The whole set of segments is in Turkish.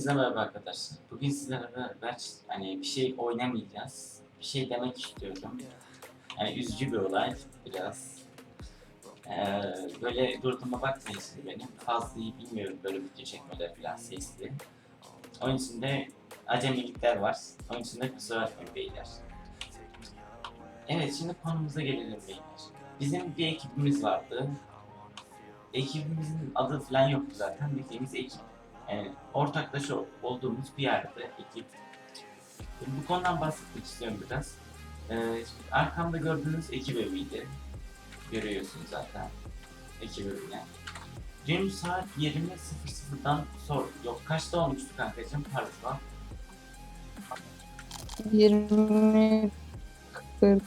Hepinize merhaba arkadaşlar. Bugün sizlerle beraber hani bir şey oynamayacağız. Bir şey demek istiyorum. Yani üzücü bir olay biraz. Ee, böyle durduğuma bakmayın şimdi benim. Fazla iyi bilmiyorum böyle video çekmeler falan sesli. Onun için de acemilikler var. Onun için de kusura bakmayın beyler. Evet şimdi konumuza gelelim beyler. Bizim bir ekibimiz vardı. Ekibimizin adı falan yoktu zaten. Bildiğimiz ekip. Yani ortaklaşa olduğumuz bir yerde ekip. Bu konudan bahsetmek istiyorum biraz. Şimdi arkamda gördüğünüz ekip eviydi. Görüyorsunuz zaten ekip evine. Dün saat 20.00'dan sor. Yok kaçta olmuştu kankacığım? Pardon. 20 40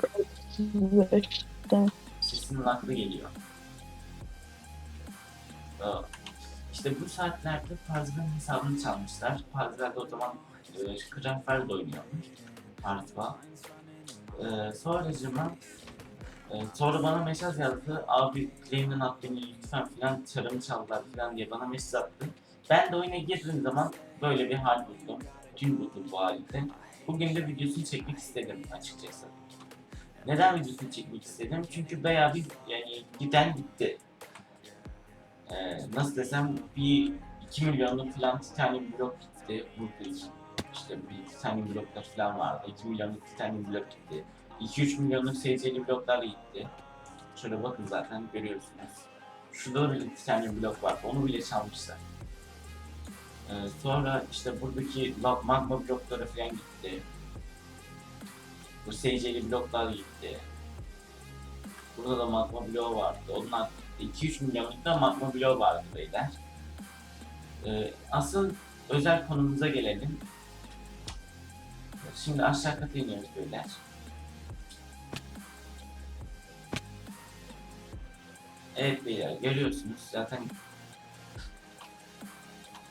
35'te Sesin naklı geliyor. Ee, İşte bu saatlerde Parzival'in hesabını çalmışlar. Parzival de o zaman e, Kranfel'de oynuyormuş. Parzival. Ee, sonracıma e, sonra bana mesaj yazdı. Abi claim'den at beni lütfen filan çarımı çaldılar filan diye bana mesaj attı. Ben de oyuna girdiğim zaman böyle bir hal buldum. Dün buldum bu halde. Bugün de videosunu çekmek istedim açıkçası. Neden videosunu çekmek istedim? Çünkü bayağı bir yani giden gitti. Ee, nasıl desem bir 2 milyonluk falan titanium blok gitti. Burada işte bir titanium bloklar falan vardı. 2 milyonluk titanium blok gitti. 2-3 milyonluk SC'li bloklar gitti. Şöyle bakın zaten görüyorsunuz. Şurada bile titanium blok var. Onu bile çalmışlar. Ee, sonra işte buradaki magma blokları falan gitti. Bu SC'li bloklar gitti. Burada da magma bloğu vardı. Onlar 2-3 milyonluk da magma bloğu vardı beyler. Ee, asıl özel konumuza gelelim. Şimdi aşağı kata iniyoruz beyler. Evet beyler görüyorsunuz zaten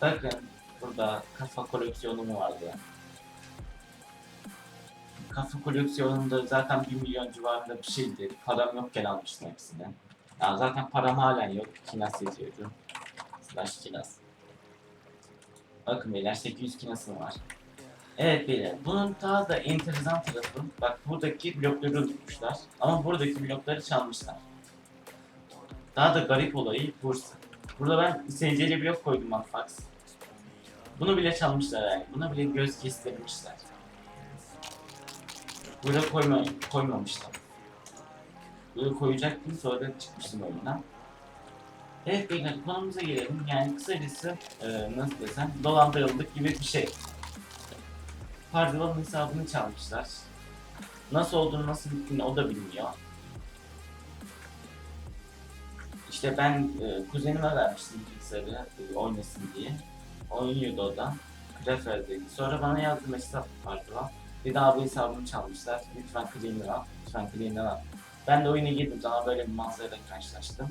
Bakın burada kafa koleksiyonum vardı. Kafa koleksiyonunda zaten 1 milyon civarında bir şeydi. Param yokken almıştım hepsini. Ya zaten param halen yok. Kinas yazıyordu. Slash kinas. Bakın beyler 800 kinasım var. Evet beyler bunun daha da enteresan tarafı bak buradaki blokları unutmuşlar ama buradaki blokları çalmışlar. Daha da garip olayı burası. Burada ben SC'li blok koydum Anfax. Bunu bile çalmışlar yani. Buna bile göz kestirmişler. Burada koyma, koymamışlar. Burada koyacaktım sonra da çıkmıştım oyundan. Evet beyler konumuza gelelim. Yani kısacası e, nasıl desem dolandırıldık gibi bir şey. Parzival'ın hesabını çalmışlar. Nasıl olduğunu nasıl bittiğini o da bilmiyor. İşte ben e, kuzenime vermiştim bilgisayarı e, oynasın diye. Oynuyordu o da. Krefer'deydi. Sonra bana yazdı mesaj attı. Bir daha bu hesabımı çalmışlar. Lütfen claim'den al. Lütfen claim'den al. Ben de oyuna girdim sana böyle bir manzarayla karşılaştım.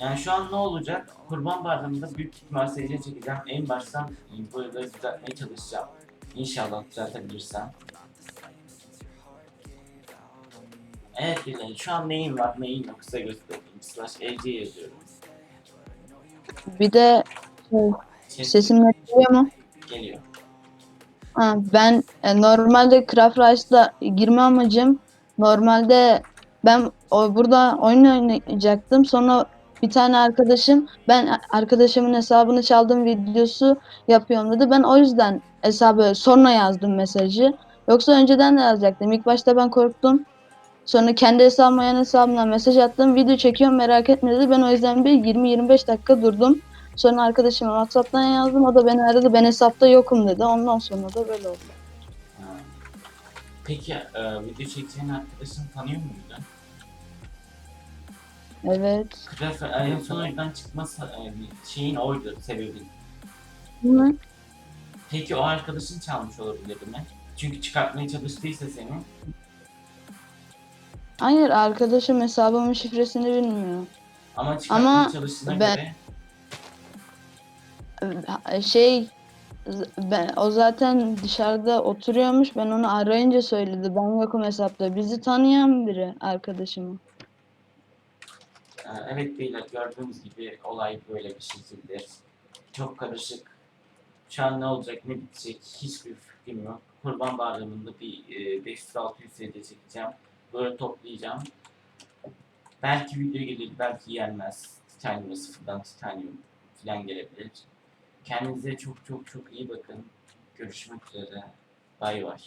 Yani şu an ne olacak? Kurban Bayramı'nda büyük ihtimal seyirciye çekeceğim. En baştan bu olayı düzeltmeye çalışacağım. İnşallah düzeltebilirsem. Evet Bilal, şu an neyim var neyim yok size göstereyim. Slash LC yazıyorum. bir de şey, Ses sesim geliyor mu? geliyor. Ha, ben e, normalde Craft Rice'da girme amacım normalde ben o, burada oyun oynayacaktım. Sonra bir tane arkadaşım ben arkadaşımın hesabını çaldığım videosu yapıyorum dedi. Ben o yüzden hesabı sonra yazdım mesajı. Yoksa önceden de yazacaktım. İlk başta ben korktum. Sonra kendi hesabıma yan hesabımdan mesaj attım. Video çekiyorum merak etme dedi. Ben o yüzden bir 20-25 dakika durdum. Sonra arkadaşıma WhatsApp'tan yazdım. O da beni aradı. Ben hesapta yokum dedi. Ondan sonra da böyle oldu. Peki e, video çekeceğin arkadaşını tanıyor muydun? Evet. Krefer, en son oyundan çıkması e, şeyin oydu sebebi. Hı. Peki o arkadaşın çalmış olabilir mi? Çünkü çıkartmaya çalıştıysa seni. Hayır arkadaşım hesabımın şifresini bilmiyor. Ama çıkartmaya Ama çalıştığına ben- göre Ee, Şey ben, o zaten dışarıda oturuyormuş. Ben onu arayınca söyledi. Ben yokum hesapta. Bizi tanıyan biri arkadaşımı. E, evet beyler gördüğünüz gibi olay böyle bir şekilde. Çok karışık. Şu an ne olacak ne bitecek hiçbir fikrim yok. Kurban Bayramı'nda bir e, 500-600 CD çekeceğim. Böyle toplayacağım. Belki video gelir, belki gelmez. Titanium sıfırdan Titanium falan gelebilir. Kendinize çok çok çok iyi bakın. Görüşmek üzere. Bay bay.